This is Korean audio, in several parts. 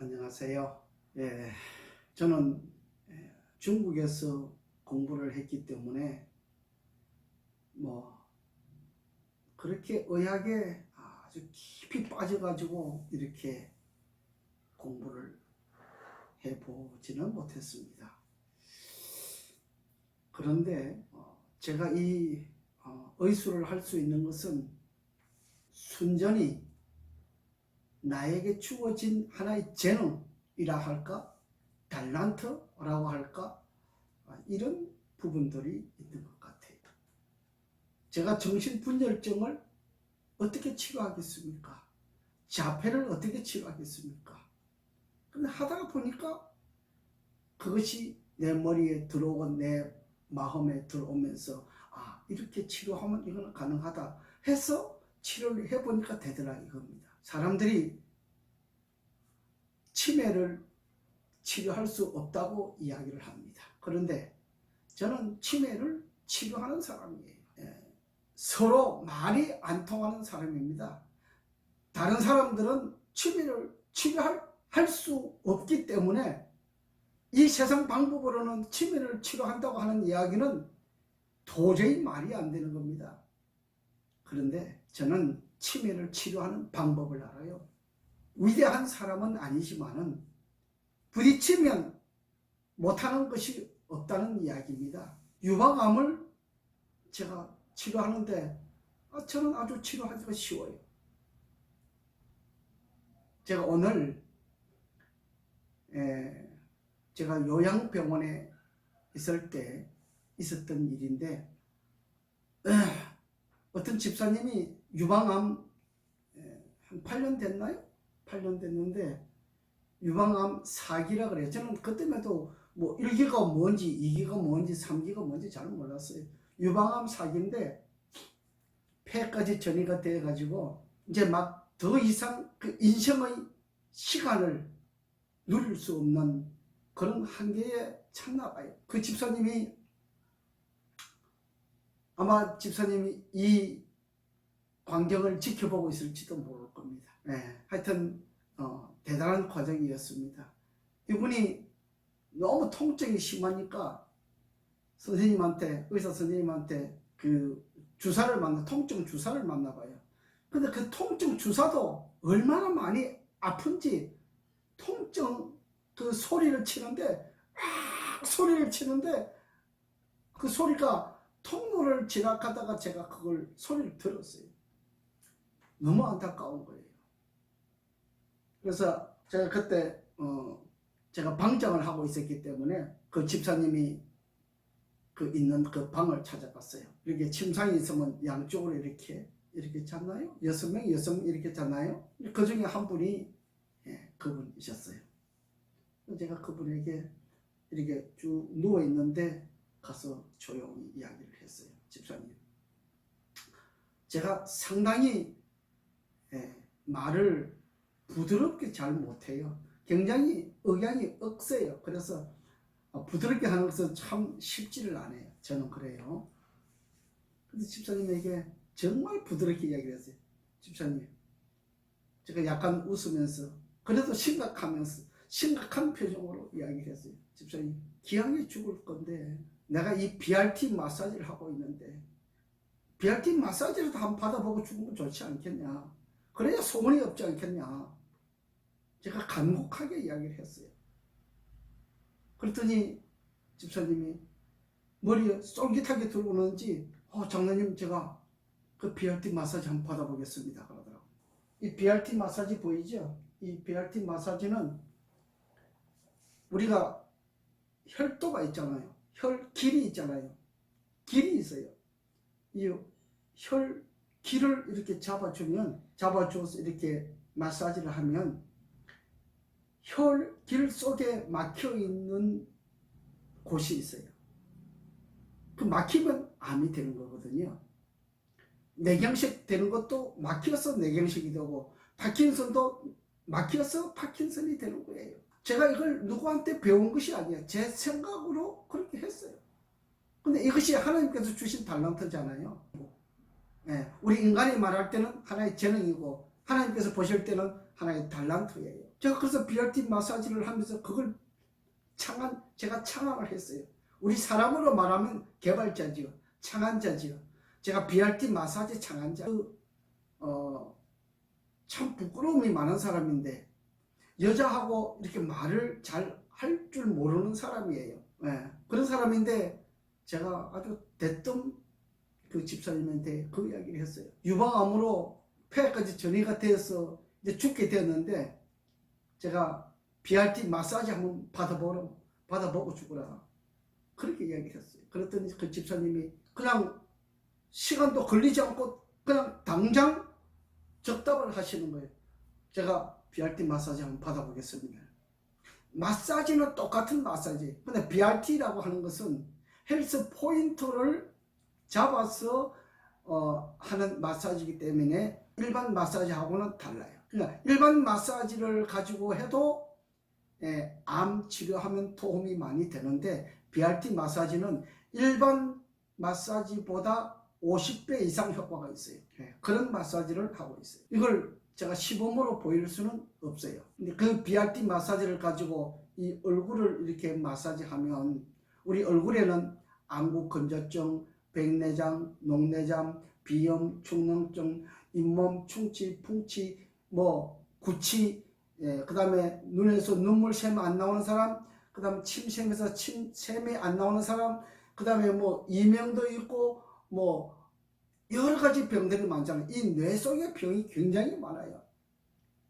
안녕하세요. 예, 저는 예, 중국에서 공부를 했기 때문에 뭐 그렇게 의학에 아주 깊이 빠져가지고 이렇게 공부를 해보지는 못했습니다. 그런데 어, 제가 이 어, 의술을 할 수 있는 것은 순전히 나에게 주어진 하나의 재능이라 할까? 달란트라고 할까? 아, 이런 부분들이 있는 것 같아요. 제가 정신분열증을 어떻게 치료하겠습니까? 자폐를 어떻게 치료하겠습니까? 근데 하다가 보니까 그것이 내 머리에 들어오고 내 마음에 들어오면서 아 이렇게 치료하면 이거는 가능하다 해서 치료를 해보니까 되더라 이겁니다. 사람들이 치매를 치료할 수 없다고 이야기를 합니다. 그런데 저는 치매를 치료하는 사람이에요. 예. 서로 말이 안 통하는 사람입니다. 다른 사람들은 치매를 치료할 할수 없기 때문에 이 세상 방법으로는 치매를 치료한다고 하는 이야기는 도저히 말이 안 되는 겁니다. 그런데 저는 치매를 치료하는 방법을 알아요. 위대한 사람은 아니지만은 부딪히면 못하는 것이 없다는 이야기입니다. 유방암을 제가 치료하는데 아, 저는 아주 치료하기가 쉬워요. 제가 오늘 에, 제가 요양병원에 있을 때 있었던 일인데 에, 어떤 집사님이 유방암 에, 한 8년 됐나요? 8년 됐는데 유방암 4기라 그래요. 저는 그때마도 뭐 1기가 뭔지 2기가 뭔지 3기가 뭔지 잘 몰랐어요. 유방암 4기인데 폐까지 전이가 돼 가지고 이제 막 더 이상 그 인생의 시간을 누릴 수 없는 그런 한계에 찼나 봐요. 그 집사님이 아마 집사님이 이 광경을 지켜보고 있을지도 모를 겁니다. 네, 하여튼 어, 대단한 과정이었습니다. 이분이 너무 통증이 심하니까 선생님한테 의사 선생님한테 그 주사를 맞나 통증 주사를 맞나 봐요. 근데 그 통증 주사도 얼마나 많이 아픈지 통증 그 소리를 치는데 아 소리를 치는데 그 소리가 통로를 지나가다가 제가 그걸 소리를 들었어요. 너무 안타까운 거예요. 그래서 제가 그때 어 제가 방장을 하고 있었기 때문에 그 집사님이 그 있는 그 방을 찾아갔어요. 이렇게 침상이 있으면 양쪽으로 이렇게 이렇게 잤나요? 여섯 명 여섯 명 이렇게 잤나요? 그 중에 한 분이 예, 그분이셨어요. 제가 그분에게 이렇게 쭉 누워 있는데 가서 조용히 이야기를 했어요. 집사님. 제가 상당히 예, 말을 부드럽게 잘 못해요. 굉장히 억양이 억세요. 그래서 어, 부드럽게 하는 것은 참 쉽지를 않아요. 저는 그래요. 근데 집사님에게 정말 부드럽게 이야기를 했어요. 집사님. 제가 약간 웃으면서 그래도 심각하면서 심각한 표정으로 이야기를 했어요. 집사님, 기왕에 죽을 건데 내가 이 BRT 마사지를 하고 있는데 BRT 마사지를 한번 받아보고 죽으면 좋지 않겠냐. 그래야 소문이 없지 않겠냐. 제가 간곡하게 이야기를 했어요. 그랬더니 집사님이 머리에 쫄깃하게 들어오는지 어 장로님 제가 그 BRT 마사지 한번 받아보겠습니다 그러더라고. 이 BRT 마사지 보이죠? 이 BRT 마사지는 우리가 혈도가 있잖아요. 혈 길이 있잖아요. 길이 있어요. 이 혈 길을 이렇게 잡아주면 잡아줘서 이렇게 마사지를 하면 혈 길 속에 막혀 있는 곳이 있어요. 그 막히면 암이 되는 거거든요. 뇌경색 되는 것도 막혀서 뇌경색이 되고 파킨슨도 막혀서 파킨슨이 되는 거예요. 제가 이걸 누구한테 배운 것이 아니에요. 제 생각으로 그렇게 했어요. 근데 이것이 하나님께서 주신 달란트잖아요. 예, 우리 인간이 말할 때는 하나의 재능이고 하나님께서 보실 때는 하나의 달란트예요. 제가 그래서 BRT 마사지를 하면서 그걸 창안 제가 창안을 했어요. 우리 사람으로 말하면 개발자지요. 창안자지요. 제가 BRT 마사지 창안자. 그, 어, 참 부끄러움이 많은 사람인데 여자하고 이렇게 말을 잘 할 줄 모르는 사람이에요. 예, 그런 사람인데 제가 아주 대뜸 그 집사님한테 그 이야기를 했어요. 유방암으로 폐까지 전이가 되어서 이제 죽게 되었는데 제가 BRT 마사지 한번 받아보라 받아보고 죽으라 그렇게 이야기를 했어요. 그랬더니 그 집사님이 그냥 시간도 걸리지 않고 그냥 당장 적답을 하시는 거예요. 제가 BRT 마사지 한번 받아보겠습니다. 마사지는 똑같은 마사지. 근데 BRT라고 하는 것은 헬스 포인트를 잡아서 어, 하는 마사지이기 때문에 일반 마사지하고는 달라요. 그러니까 일반 마사지를 가지고 해도 예, 암 치료하면 도움이 많이 되는데 BRT 마사지는 일반 마사지보다 50배 이상 효과가 있어요. 예, 그런 마사지를 하고 있어요. 이걸 제가 시범으로 보일 수는 없어요. 근데 그 BRT 마사지를 가지고 이 얼굴을 이렇게 마사지하면 우리 얼굴에는 안구 건조증, 백내장, 녹내장, 비염, 축농증, 잇몸, 충치, 풍치, 뭐 구치, 예, 그 다음에 눈에서 눈물 샘 안 나오는 사람, 그 다음 침샘에서 침 샘이 안 나오는 사람, 그 다음에 뭐 이명도 있고 뭐 여러 가지 병들이 많잖아요. 이 뇌 속에 병이 굉장히 많아요.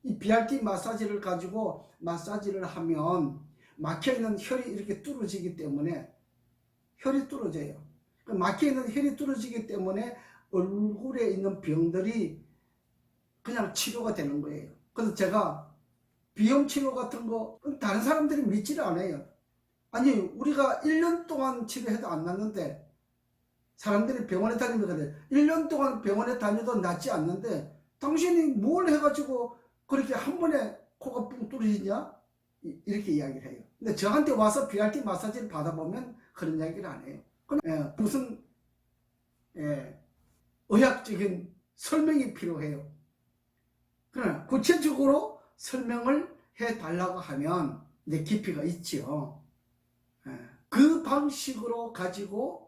이 BRT 마사지를 가지고 마사지를 하면 막혀 있는 혈이 이렇게 뚫어지기 때문에 혈이 뚫어져요. 그 막혀 있는 혈이 뚫어지기 때문에 얼굴에 있는 병들이 그냥 치료가 되는 거예요. 그래서 제가 비염 치료 같은 거 다른 사람들이 믿지를 않아요. 아니 우리가 1년 동안 치료해도 안 낫는데 사람들이 병원에 다니면 그래 1년 동안 병원에 다녀도 낫지 않는데 당신이 뭘 해가지고 그렇게 한 번에 코가 뿡 뚫어지냐 이- 이렇게 이야기를 해요. 근데 저한테 와서 BRT 마사지를 받아보면 그런 이야기를 안 해요. 그럼, 예, 무슨 예, 의학적인 설명이 필요해요. 그러나 구체적으로 설명을 해달라고 하면 이제 깊이가 있지요. 예, 그 방식으로 가지고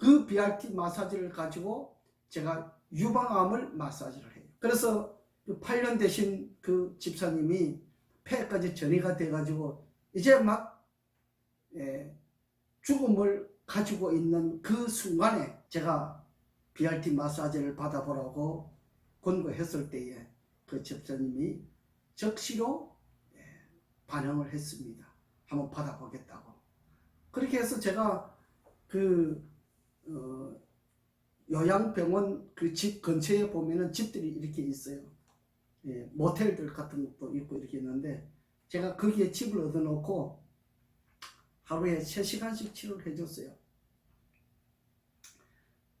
그 BRT 마사지를 가지고 제가 유방암을 마사지를 해요. 그래서 8년 되신 그 집사님이 폐까지 전이가 돼가지고 이제 막 예, 죽음을 가지고 있는 그 순간에 제가 BRT 마사지를 받아보라고 권고했을 때에 그 집사님이 적시로 예, 반응을 했습니다. 한번 받아보겠다고. 그렇게 해서 제가 그 어, 요양병원 그 집 근처에 보면은 집들이 이렇게 있어요. 예, 모텔들 같은 것도 있고 이렇게 있는데 제가 거기에 집을 얻어놓고 하루에 3시간씩 치료를 해줬어요.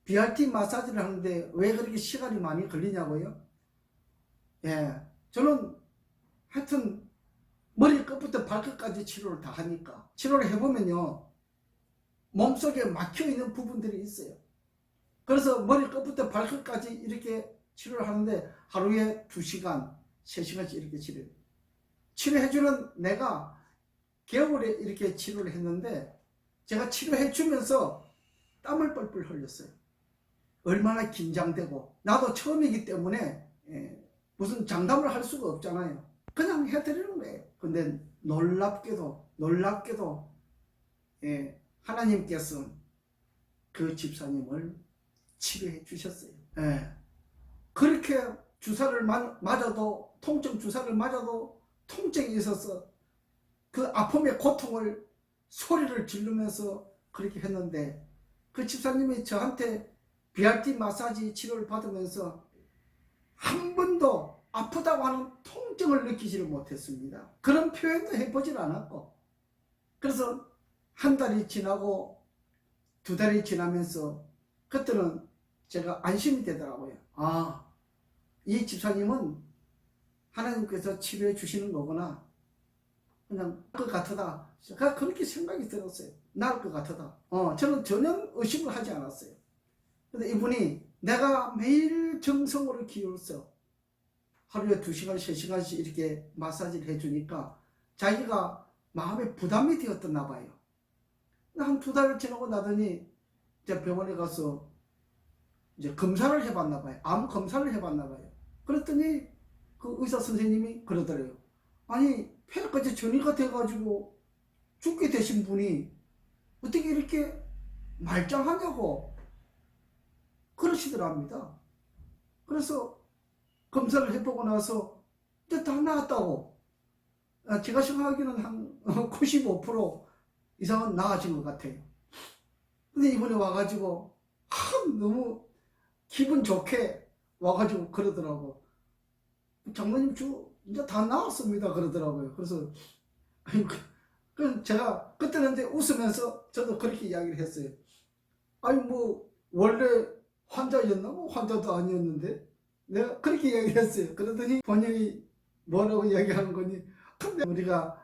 BRT 마사지를 하는데 왜 그렇게 시간이 많이 걸리냐고요? 예, 저는 하여튼 머리 끝부터 발끝까지 치료를 다 하니까 치료를 해보면요 몸속에 막혀있는 부분들이 있어요. 그래서 머리 끝부터 발끝까지 이렇게 치료를 하는데 하루에 2시간, 3시간씩 이렇게 치료해요. 치료해주는 내가 겨울에 이렇게 치료를 했는데 제가 치료해주면서 땀을 뻘뻘 흘렸어요. 얼마나 긴장되고 나도 처음이기 때문에 예, 무슨 장담을 할 수가 없잖아요. 그냥 해드리는 거예요. 근데 놀랍게도 놀랍게도 예, 하나님께서 그 집사님을 치료해 주셨어요. 예. 그렇게 주사를 마- 맞아도 통증 주사를 맞아도 통증이 있어서 그 아픔의 고통을 소리를 지르면서 그렇게 했는데 그 집사님이 저한테 BRT 마사지 치료를 받으면서 한 번도 아프다고 하는 통증을 느끼지를 못했습니다. 그런 표현도 해보질 않았고 그래서 한 달이 지나고 두 달이 지나면서 그때는 제가 안심이 되더라고요. 아, 이 집사님은 하나님께서 치료해 주시는 거구나. 그냥 그 같다. 제가 그렇게 생각이 들었어요. 나을 것 같다. 어, 저는 전혀 의심을 하지 않았어요. 근데 이분이 내가 매일 정성으로 기울서 하루에 두 시간, 세 시간씩 이렇게 마사지를 해주니까 자기가 마음에 부담이 되었었나 봐요. 한 두 달을 지나고 나더니 이제 병원에 가서 이제 검사를 해봤나 봐요. 암 검사를 해봤나 봐요. 그랬더니 그 의사 선생님이 그러더래요. 아니 폐까지 전이가 돼가지고 죽게 되신 분이 어떻게 이렇게 말짱하냐고 그러시더랍니다. 그래서 검사를 해보고 나서 이제 다 나았다고. 아, 제가 생각하기는 한 95% 이상은 나아진 것 같아요. 근데 이번에 와가지고 참 너무 기분 좋게 와가지고 그러더라고. 장모님 주 이제 다 나왔습니다 그러더라고요. 그래서 그, 그 제가 그때는 이제 웃으면서 저도 그렇게 이야기를 했어요. 아니 뭐 원래 환자였나? 뭐 환자도 아니었는데 내가 그렇게 이야기를 했어요. 그러더니 본인이 뭐라고 이야기하는 거니? 근데 우리가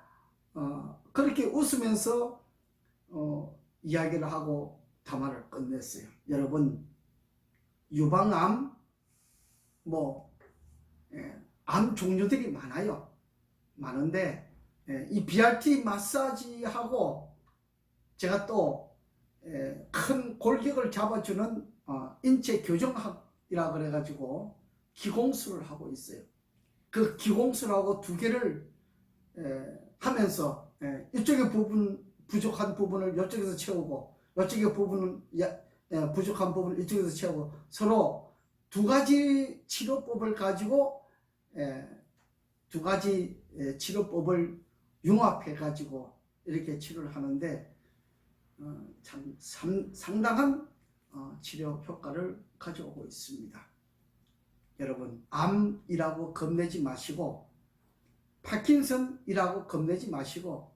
어, 그렇게 웃으면서 어, 이야기를 하고 담화를 끝냈어요. 여러분 유방암 뭐 예, 암 종류들이 많아요. 많은데 예, 이 BRT 마사지하고 제가 또큰 골격을 잡아주는 어, 인체 교정학이라 그래가지고 기공술을 하고 있어요. 그 기공술하고 두 개를 에, 하면서 에, 이쪽의 부분 부족한 부분을 이쪽에서 채우고 이쪽의 부분은 야- 에, 부족한 부분을 이쪽에서 채우고 서로 두 가지 치료법을 가지고 에, 두 가지 에, 치료법을 융합해 가지고 이렇게 치료를 하는데 어, 참 상- 상당한 어, 치료 효과를 가져오고 있습니다. 여러분 암이라고 겁내지 마시고 파킨슨이라고 겁내지 마시고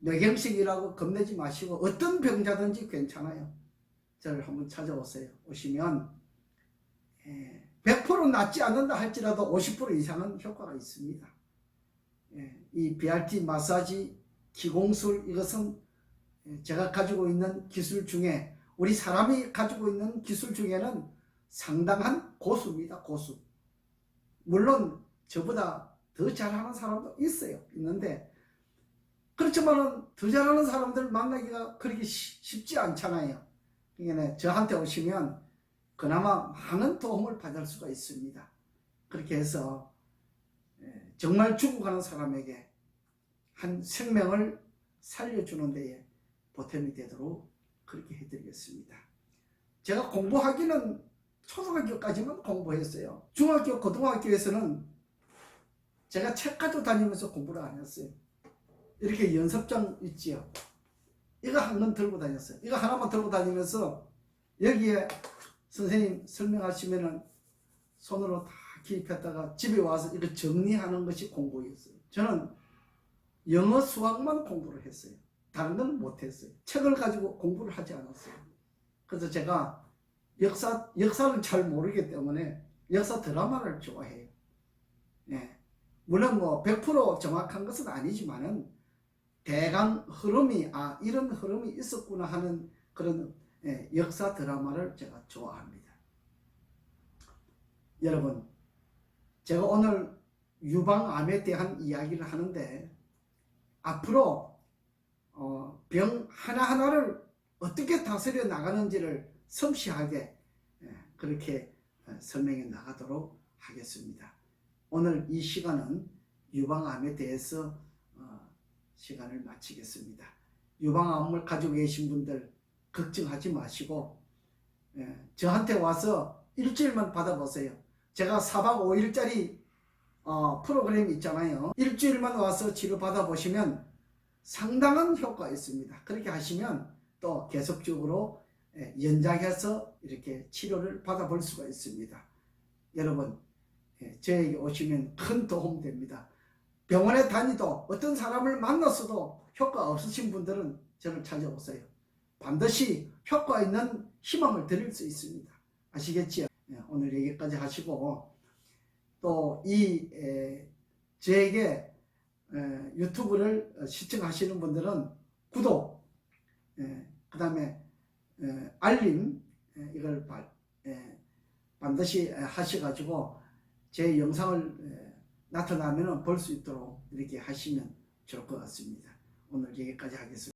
뇌경색이라고 겁내지 마시고 어떤 병자든지 괜찮아요. 저를 한번 찾아오세요. 오시면 예, 100% 낫지 않는다 할지라도 50% 이상은 효과가 있습니다. 예, 이 BRT 마사지 기공술 이것은 예, 제가 가지고 있는 기술 중에 우리 사람이 가지고 있는 기술 중에는 상당한 고수입니다. 고수. 물론 저보다 더 잘하는 사람도 있어요. 있는데 그렇지만은 더 잘하는 사람들 만나기가 그렇게 쉬- 쉽지 않잖아요. 그러니까 저한테 오시면 그나마 많은 도움을 받을 수가 있습니다. 그렇게 해서 예, 정말 죽어가는 사람에게 한 생명을 살려주는 데에 보탬이 되도록 그렇게 해드리겠습니다. 제가 공부하기는 초등학교까지만 공부했어요. 중학교, 고등학교에서는 제가 책 가지고 다니면서 공부를 안 했어요. 이렇게 연습장 있지요. 이거 한권 들고 다녔어요. 이거 하나만 들고 다니면서 여기에 선생님 설명하시면은 손으로 다 기입했다가 집에 와서 이거 정리하는 것이 공부였어요. 저는 영어, 수학만 공부를 했어요. 다른 건 못했어요. 책을 가지고 공부를 하지 않았어요. 그래서 제가 역사, 역사를 잘 모르기 때문에 역사 드라마를 좋아해요. 예. 물론 뭐 100% 정확한 것은 아니지만은 대강 흐름이, 아, 이런 흐름이 있었구나 하는 그런 예, 역사 드라마를 제가 좋아합니다. 여러분, 제가 오늘 유방암에 대한 이야기를 하는데 앞으로 어, 병 하나하나를 어떻게 다스려 나가는지를 섬시하게 예, 그렇게 어, 설명해 나가도록 하겠습니다. 오늘 이 시간은 유방암에 대해서 어, 시간을 마치겠습니다. 유방 암을 가지고 계신 분들 걱정하지 마시고 예, 저한테 와서 일주일만 받아보세요. 제가 4박 5일짜리 어, 프로그램 있잖아요. 일주일만 와서 치료 받아보시면 상당한 효과 있습니다. 그렇게 하시면 또 계속적으로 예, 연장해서 이렇게 치료를 받아볼 수가 있습니다. 여러분, 예, 저에게 오시면 큰 도움 됩니다. 병원에 다니도 어떤 사람을 만났어도 효과 없으신 분들은 저를 찾아오세요. 반드시 효과 있는 희망을 드릴 수 있습니다. 아시겠지요? 예, 오늘 여기까지 하시고 또 이 저에게 에, 유튜브를 시청하시는 분들은 구독, 그 다음에 알림 에, 이걸 반드시 하셔가지고 제 영상을 에, 나타나면 볼 수 있도록 이렇게 하시면 좋을 것 같습니다. 오늘 여기까지 하겠습니다.